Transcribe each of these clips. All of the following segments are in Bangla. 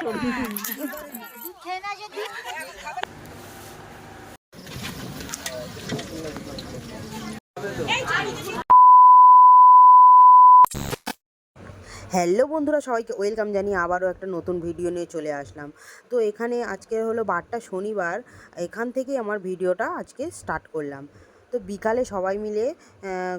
হ্যালো বন্ধুরা, সবাইকে ওয়েলকাম জানিয়ে আবারও একটা নতুন ভিডিও নিয়ে চলে আসলাম। তো এখানে আজকে হলো বারটা শনিবার, এখান থেকেই আমার ভিডিওটা আজকে স্টার্ট করলাম। তো বিকালে সবাই মিলে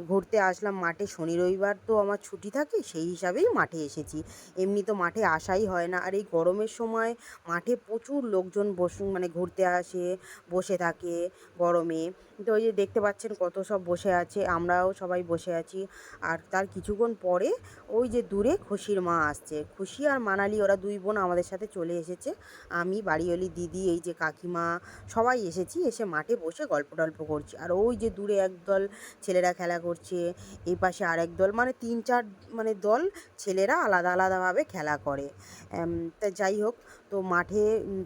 ঘুরতে আসলাম মাঠে। শনি রবিবার তো আমার ছুটি থাকে, সেই হিসাবেই মাঠে এসেছি। এমনি তো মাঠে আসাই হয় না। আর এই গরমের সময় মাঠে প্রচুর লোকজন বসুন মানে ঘুরতে আসে, বসে থাকে গরমে। তো ওই যে দেখতে পাচ্ছেন কত সব বসে আছে, আমরাও সবাই বসে আছি। আর তার কিছুক্ষণ পরে ওই যে দূরে খুশির মা আসছে। খুশি আর মানালি, ওরা দুই বোন আমাদের সাথে চলে এসেছে। আমি, বাড়িওয়ালি, দিদি, এই যে কাকিমা, সবাই এসেছি, এসে মাঠে বসে গল্প টল্প করছি। আর ওই যে দূরে একদল ছেলেরা খেলা করছে, এই পাশে আরেক দল মানে তিন চার মানে দল ছেলেরা আলাদা আলাদাভাবে খেলা করে। তা যাই হোক তো মাঠে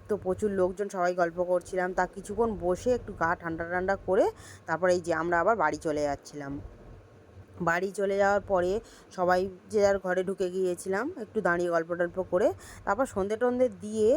তো প্রচুর লোকজন, সবাই গল্প করছিলাম। তা কিছুক্ষণ বসে একটু গা ঠান্ডা ঠান্ডা করে তারপরে এই যে আমরা আবার বাড়ি চলে যাচ্ছিলাম। বাড়ি চলে যাওয়ার পরে সবাই যে যার ঘরে ঢুকে গিয়েছিলাম, একটু দাঁড়িয়ে গল্প টল্প করে তারপর সন্ধে টন্ধে দিয়ে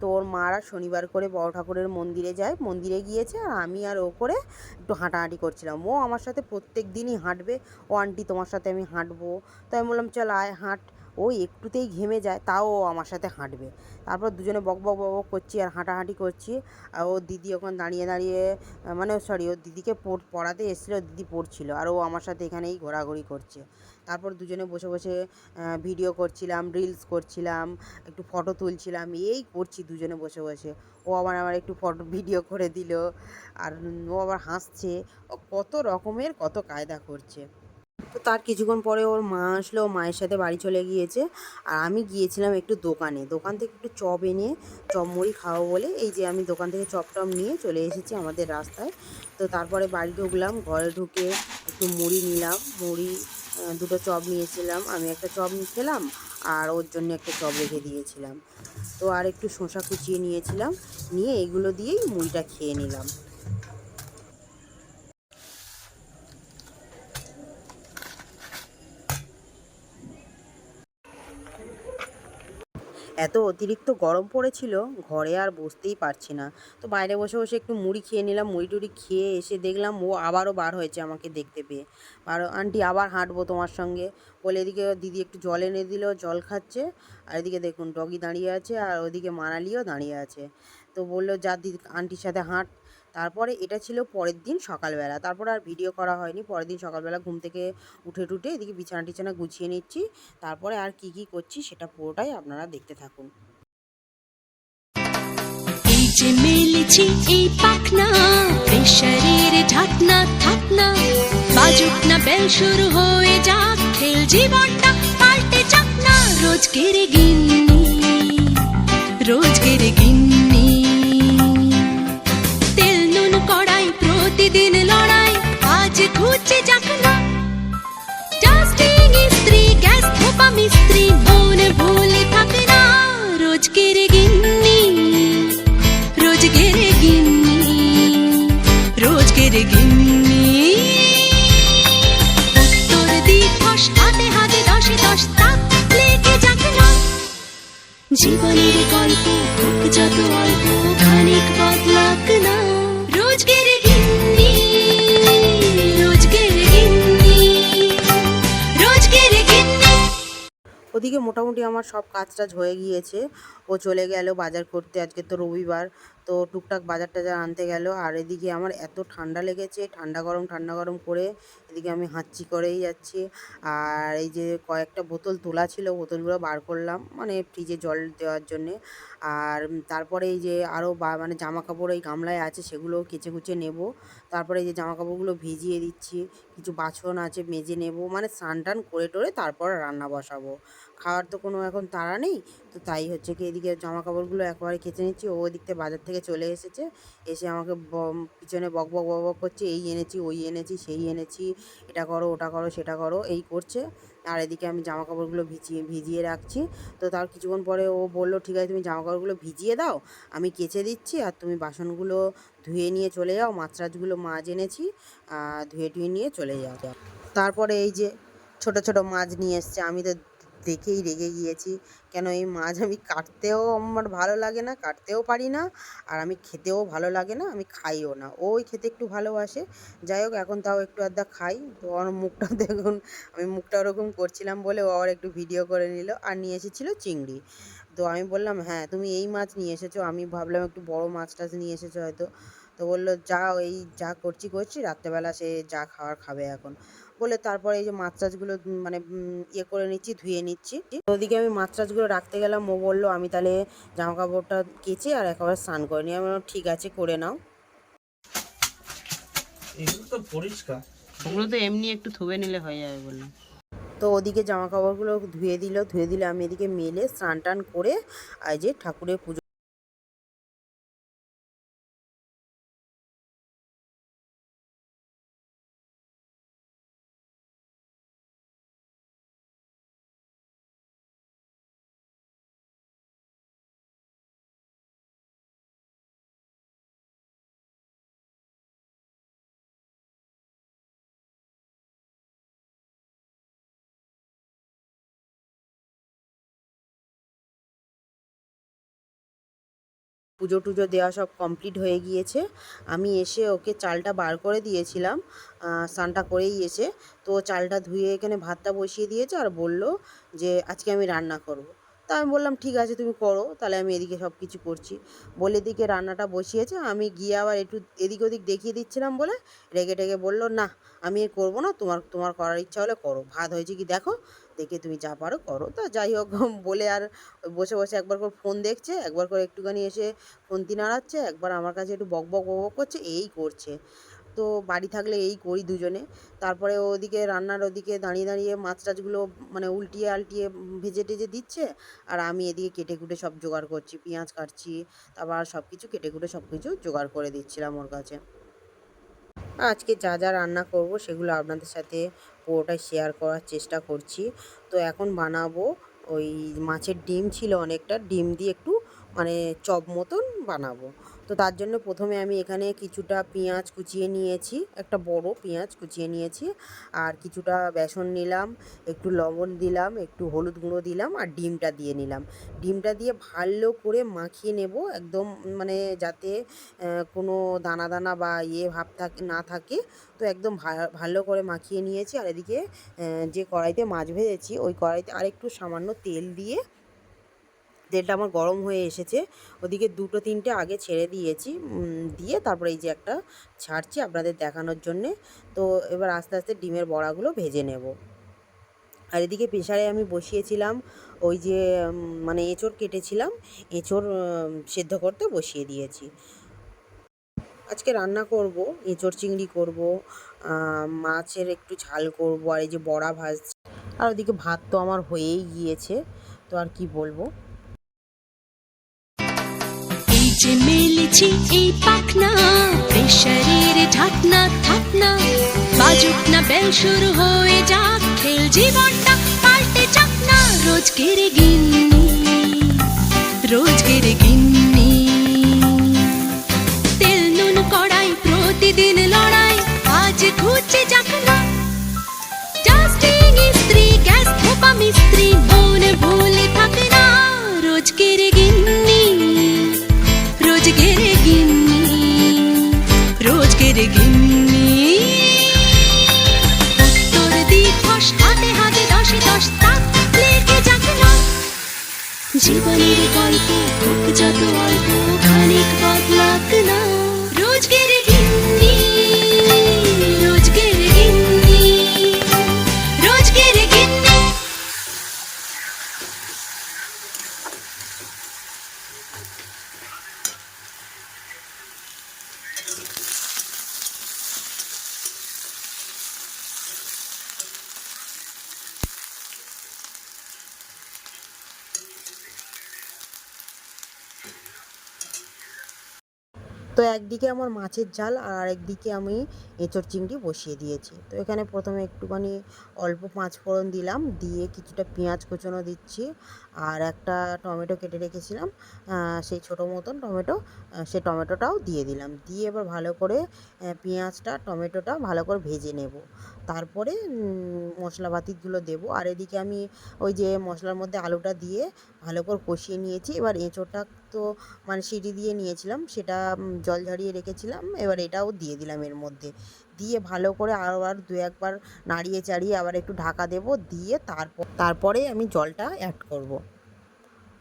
তো ওর মারা শনিবার করে বড় ঠাকুরের মন্দিরে যায় মন্দিরে গিয়েছে আর আমি আর ও করে একটু হাঁটাহাঁটি করছিলাম। ও আমার সাথে প্রত্যেক দিনই হাঁটবে। ও আন্টি তোমার সাথে আমি হাঁটবো। তাই আমি বললাম, চল আয় হাঁট। ও একটুতেই ঘেমে যায়, তাও ও আমার সাথে হাঁটবে। তারপর দুজনে বক বক বক করছি আর হাঁটাহাঁটি করছি। আর ওর দিদি ওখানে দাঁড়িয়ে দাঁড়িয়ে মানে সরি ওর দিদিকে পড়- পড়াতে এসেছিল, দিদি পড়ছিল। আর ও আমার সাথে এখানেই ঘোরাঘুরি করছে। তারপর দুজনে বসে বসে ভিডিও করছিলাম রিলস করছিলাম, একটু ফটো তুলছিলাম, এই করছি দুজনে বসে বসে। ও আবার আমার একটু ফটো ভিডিও করে দিল। আর ও আবার হাসছে। ও কত রকমের কত কায়দা করছে। তো তার কিছুক্ষণ পরে ওর মা আসলো, মায়ের সাথে বাড়ি চলে গিয়েছে। আর আমি গিয়েছিলাম একটু দোকানে। দোকান থেকে একটু চপ এনে, চপ মুড়ি খাওয়াবো বলে এই যে আমি দোকান থেকে চপ টপ নিয়ে চলে এসেছি আমাদের রাস্তায়। তো তারপরে বাড়ি ঢুকলাম, ঘরে ঢুকে একটু মুড়ি নিলাম। মুড়ি দুটো চপ নিয়েছিলাম। আমি একটা চপ খেলাম আর ওর জন্য একটা চপ রেখে দিয়েছিলাম। তো আর একটু শসা কুচিয়ে নিয়েছিলাম। নিয়ে এগুলো দিয়েই মুড়িটা খেয়ে নিলাম। এত অতিরিক্ত গরম পড়েছিল, ঘরে আর বসতেই পারছি না। তো বাইরে বসে বসে একটু মুড়ি খেয়ে নিলাম, মুড়ি টুড়ি খেয়ে এসে দেখলাম ও আবারও বার হয়েছে আমাকে দেখতে পেয়ে। আর আন্টি আবার হাঁটবো তোমার সঙ্গে। বলে এদিকে দিদি একটু জল এনে দিল, জল খাচ্ছে। আর এদিকে দেখুন ডগি দাঁড়িয়ে আছে আর ওদিকে মানালিও দাঁড়িয়ে আছে। তো বলল, যা দিদি, আন্টির সাথে হাঁট। তারপরে এটা ছিল পরের দিন সকালবেলা। তারপর আর ভিডিও করা হয়নি। পরের দিন সকালবেলা ঘুম থেকে উঠে টুটে এদিকে বিছানা টিছানা গুছিয়ে নিচ্ছি। তারপরে আর কি কি করছি সেটা পুরোটাই আপনারা দেখতে থাকুন। যে এই পাখনা, প্রেশারের ঢাকনা, থাকনা। বাজুক না বেল শুরু হয়ে যাক, খেল জীবনটা পাল্টে যাক না। রোজকের গিন্নি রোজকের ওদিকে মোটামুটি আমার সব কাজ টাজ হয়ে গিয়েছে। ও চলে গেল বাজার করতে আজকে তো রবিবার। তো টুকটাক বাজার টাজার আনতে গেল। আর এদিকে আমার এত ঠান্ডা লেগেছে, ঠান্ডা গরম ঠান্ডা গরম করে এদিকে আমি হাঁচি করেই যাচ্ছি। আর এই যে কয়েকটা বোতল তোলা ছিল, বোতলগুলো বার করলাম মানে ফ্রিজে জল দেওয়ার জন্যে। আর তারপরে এই যে আরও মানে জামা কাপড় এই গামলায় আছে সেগুলো কেচে কুচে নেব। তারপরে এই যে জামা কাপড়গুলো ভিজিয়ে দিচ্ছি, কিছু বাছন আছে, মেজে নেব মানে স্নান টান করে টোরে তারপর রান্না বসাবো। খাওয়ার তো কোনো এখন তাড়া নেই, তো তাই হচ্ছে কি এদিকে জামা কাপড়গুলো একবারে কেচে নিচ্ছি, ও ওদিক থেকে বাজার থেকে চলে এসেছে। এসে আমাকে পিছনে বক বক বক বক করছে, এই এনেছি, ওই এনেছি, সেই এনেছি। এটা করো, ওটা করো, সেটা করো, এই করছে। আর এদিকে আমি জামা কাপড়গুলো ভিজিয়ে ভিজিয়ে রাখছি। তো তার কিছুক্ষণ পরে ও বলল, ঠিক আছে, তুমি জামা কাপড়গুলো ভিজিয়ে দাও, আমি কেচে দিচ্ছি আর তুমি বাসনগুলো ধুয়ে নিয়ে চলে যাও, মাছরাজগুলো মাছ এনেছি ধুয়ে টুয়ে নিয়ে চলে যাও। তারপরে এই যে ছোট ছোট মাছ নিয়ে এসছে, আমি তো দেখেই রেগে গিয়েছি। কেন এই মাছ আমি কাটতেও আমার ভালো লাগে না, কাটতেও পারি না, আর আমি খেতেও ভালো লাগে না, আমি খাইও না। ওই খেতে একটু ভালোবাসে। যাই হোক, এখন তাও একটু আধটা খাই। তো ওর মুখটা দেখুন, আমি মুখটা ওরকম করছিলাম বলে ও আবার একটু ভিডিও করে নিল আর নিয়ে এসেছিল চিংড়ি। তো আমি বললাম হ্যাঁ তুমি এই মাছ নিয়ে এসেছ, আমি ভাবলাম একটু বড় মাছ টাছ নিয়ে এসেছ হয়তো। তো বলল যা এই যা করছি করছি, রাত্রেবেলা সে যা খাওয়ার খাবে এখন। বলে তারপরে এই যে মাছ টাছগুলো মানে ইয়ে করে নিচ্ছি ধুয়ে নিচ্ছি। তো ওদিকে আমি মাছ টাছগুলো রাখতে গেলাম ও বলল আমি তাহলে জামা কাপড়টা কেচে আর একেবারে স্নান করে নিই। আমি বললাম, ঠিক আছে করে নাও। এগুলো তো পরিষ্কার। ওগুলো তো এমনি একটু ধুয়ে নিলে হয়ে যাবে বললাম তো ওদিকে জামা কাপড়গুলো ধুয়ে দিল ধুয়ে দিলে আমি এদিকে মেলে স্নান টান করে আর এই যে ঠাকুরের পুজো পুজো টুজো দেওয়া সব কমপ্লিট হয়ে গিয়েছে। আমি এসে ওকে চালটা বার করে দিয়েছিলাম স্নানটা করেই এসে। তো চালটা ধুয়ে এখানে ভাতটা বসিয়ে দিয়েছে আর বলল যে, আজকে আমি রান্না করব। তা আমি বললাম, ঠিক আছে, তুমি করো, তাহলে আমি এদিকে সব কিছু করছি। বলে এদিকে রান্নাটা বসিয়েছে। আমি গিয়ে আবার একটু এদিক ওদিক দেখিয়ে দিচ্ছিলাম বলে রেগে টেগে বলল, না, আমি করব না, তোমার তোমার করার ইচ্ছা হলে করো। ভাত হয়েছে কি দেখো দেখে তুমি যা পারো করো। তা যাই হোক বলে আর বসে বসে একবার করে ফোন দেখছে, একবার করে একটুখানি এসে ফোনটি নাড়াচ্ছে, একবার আমার কাছে একটু বক বক বক করছে, এই করছে। তো বাড়ি থাকলে এই করি দুজনে। তারপরে ওদিকে রান্নার ওদিকে দাঁড়িয়ে দাঁড়িয়ে মাছ টাছগুলো মানে উল্টিয়ে আলটিয়ে ভেজে টেজে দিচ্ছে, আর আমি এদিকে কেটে কুটে সব জোগাড় করছি, পেঁয়াজ কাটছি, তারপর সব কিছু কেটে কুটে সব কিছু জোগাড় করে দিচ্ছিলাম ওর কাছে। আজকে যা যা রান্না করব সেগুলো আপনাদের সাথে পুরোটাই শেয়ার করার চেষ্টা করছি। তো এখন বানাবো ওই মাছের ডিম ছিল অনেকটা, ডিম দিয়ে একটু মানে চপ মতন বানাবো। তো তার জন্য প্রথমে আমি এখানে কিছুটা পেঁয়াজ কুচিয়ে নিয়েছি, একটা বড় পেঁয়াজ কুচিয়ে নিয়েছি। আর কিছুটা বেসন নিলাম, একটু লবণ দিলাম, একটু হলুদ গুঁড়ো দিলাম আর ডিমটা দিয়ে নিলাম। ডিমটা দিয়ে ভালো করে মাখিয়ে নেব একদম মানে যাতে কোনো দানা দানা বা ইয়ে ভাব থাকে, না থাকে। তো একদম ভালো করে মাখিয়ে নিয়েছি। আর এদিকে যে কড়াইতে মাছ ভেজেছি, ওই কড়াইতে আরেকটু সামান্য তেল দিয়ে তেলটা আমার গরম হয়ে এসেছে। ওদিকে দুটো, তিনটে আগে ছেড়ে দিয়েছি। দিয়ে তারপরে এই যে একটা ছাড়ছি আপনাদের দেখানোর জন্যে। তো এবার আস্তে আস্তে ডিমের বড়াগুলো ভেজে নেব। আর এদিকে প্রেশারে আমি বসিয়েছিলাম ওই যে মানে এঁচড় কেটেছিলাম। এঁচড় সেদ্ধ করতে বসিয়ে দিয়েছি। আজকে রান্না করব, এঁচড় চিংড়ি করব মাছের একটু ঝাল করব, আর এই যে বড়া ভাজছি। আর ওদিকে ভাত তো আমার হয়েই গিয়েছে। তো আর কি বলব? যে মেলেছি এই পাখনা প্রেশারের ঢাকনা থাকনা বাজুক না বেল শুরু হয়ে যাক, খেল জীবনটা পাল্টে যাক না। রোজ রোজকের গিন্নি রোজকের গিন্নি। তেল নুন কড়াই, প্রতিদিন লড়াই, আজ ঘুচে যাক না। ডাস্টিং ইস্ত্রি গ্যাস ধোপা মিস্ত্রি গিন্নি উত্তর দিবস হাতে হাতে দশে দশ তাক না। জীবনের গল্প যত অল্প, খানিক বদলাক না। রোজকের তো একদিকে আমার মাছের জাল আর আরেকদিকে আমি এঁচড় চিংড়ি বসিয়ে দিয়েছি। তো এখানে প্রথমে একটুখানি অল্প পাঁচ ফোড়ন দিলাম, দিয়ে কিছুটা পেঁয়াজ কুচনো দিচ্ছি আর একটা টমেটো কেটে রেখেছিলাম। সেই ছোটো মতন টমেটো সে টমেটোটাও দিয়ে দিলাম। দিয়ে এবার ভালো করে পেঁয়াজটা, টমেটোটা ভালো করে ভেজে নেব। তারপরে মশলাপাতিগুলো দেবো। আর এদিকে আমি ওই যে মশলার মধ্যে আলুটা দিয়ে ভালো করে কষিয়ে নিয়েছি। এবার এঁচোড়টা তো মানে সিটি দিয়ে নিয়েছিলাম, সেটা জল ঝরিয়ে রেখেছিলাম। এবার এটাও দিয়ে দিলাম এর মধ্যে। দিয়ে ভালো করে আবার দু একবার নাড়িয়ে চাড়িয়ে আবার একটু ঢাকা দেব, দিয়ে তারপর, তারপরে আমি জলটা অ্যাড করব।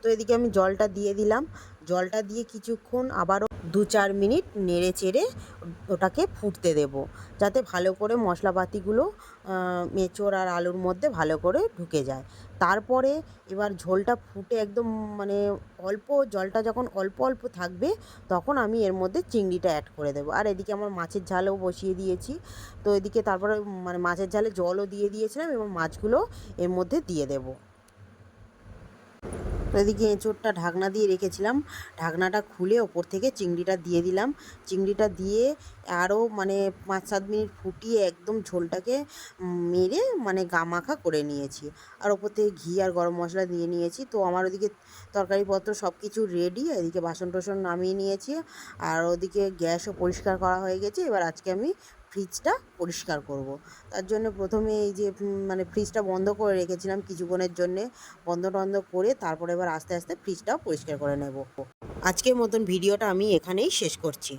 তো এদিকে আমি জলটা দিয়ে দিলাম। জলটা দিয়ে কিছুক্ষণ আবারও দু চার মিনিট নেড়ে চেড়ে ওটাকে ফুটতে দেব। যাতে ভালো করে মশলাপাতিগুলো মেচোর আর আলুর মধ্যে ভালো করে ঢুকে যায়। তারপরে এবার ঝোলটা ফুটে একদম মানে অল্প, জলটা যখন অল্প অল্প থাকবে, তখন আমি এর মধ্যে চিংড়িটা অ্যাড করে দেবো। আর এদিকে আমার মাছের ঝালও বসিয়ে দিয়েছি। তো এদিকে তারপরে মানে মাছের ঝালে জলও দিয়ে দিয়েছিলাম এবং মাছগুলো এর মধ্যে দিয়ে দেবো। এদিকে এঁচোড়টা ঢাকনা দিয়ে রেখেছিলাম। ঢাকনাটা খুলে ওপর থেকে চিংড়িটা দিয়ে দিলাম। চিংড়িটা দিয়ে আরও মানে পাঁচ সাত মিনিট ফুটিয়ে একদম ঝোলটাকে মেরে মানে গামাখা করে নিয়েছি। আর ওপর থেকে ঘি আর গরম মশলা দিয়ে নিয়েছি। তো আমার ওদিকে তরকারিপত্র সব কিছু রেডি এদিকে বাসন টাসন নামিয়ে নিয়েছি। আর ওদিকে গ্যাসও পরিষ্কার করা হয়ে গেছে। এবার আজকে আমি ফ্রিজটা পরিষ্কার করব। তার জন্য প্রথমে এই যে মানে ফ্রিজটা বন্ধ করে রেখেছিলাম কিছুক্ষণের জন্যে। বন্ধ টন্ধ করে তারপরে এবার আস্তে আস্তে ফ্রিজটাও পরিষ্কার করে নেব। আজকের মতন ভিডিওটা আমি এখানেই শেষ করছি।